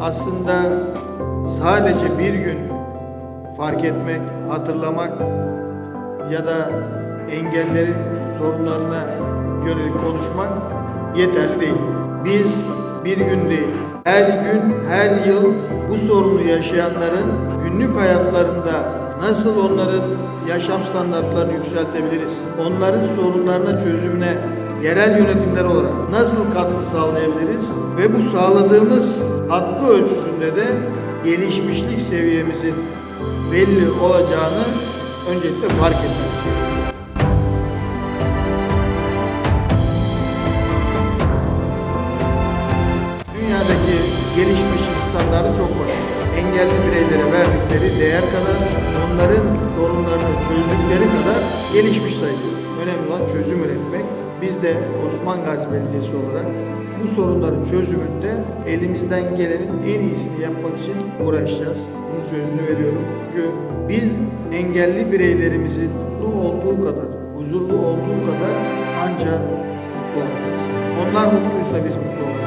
aslında sadece bir gün fark etmek, hatırlamak ya da engellerin sorunlarına yönelik konuşmak yeterli değil. Biz bir gün değil, her gün, her yıl bu sorunu yaşayanların günlük hayatlarında nasıl onların yaşam standartlarını yükseltebiliriz? Onların sorunlarına çözümüne yerel yönetimler olarak nasıl katkı sağlayabiliriz? Ve bu sağladığımız katkı ölçüsünde de gelişmişlik seviyemizin belli olacağını öncelikle fark etmek. Dünyadaki gelişmiş standartı çok basit. Engelli bireylere verdikleri değer kadar, onların sorunlarını çözdükleri kadar gelişmiş sayılır. Önemli olan çözüm üretmek. Biz de Osman Gazi Belediyesi olarak bu sorunların çözümünde elimizden gelenin en iyisini yapmak için uğraşacağız. Bunun sözünü veriyorum. Çünkü biz engelli bireylerimizin mutlu olduğu kadar, huzurlu olduğu kadar ancak mutlu olacağız. Onlar mutluysa biz mutlu olacağız.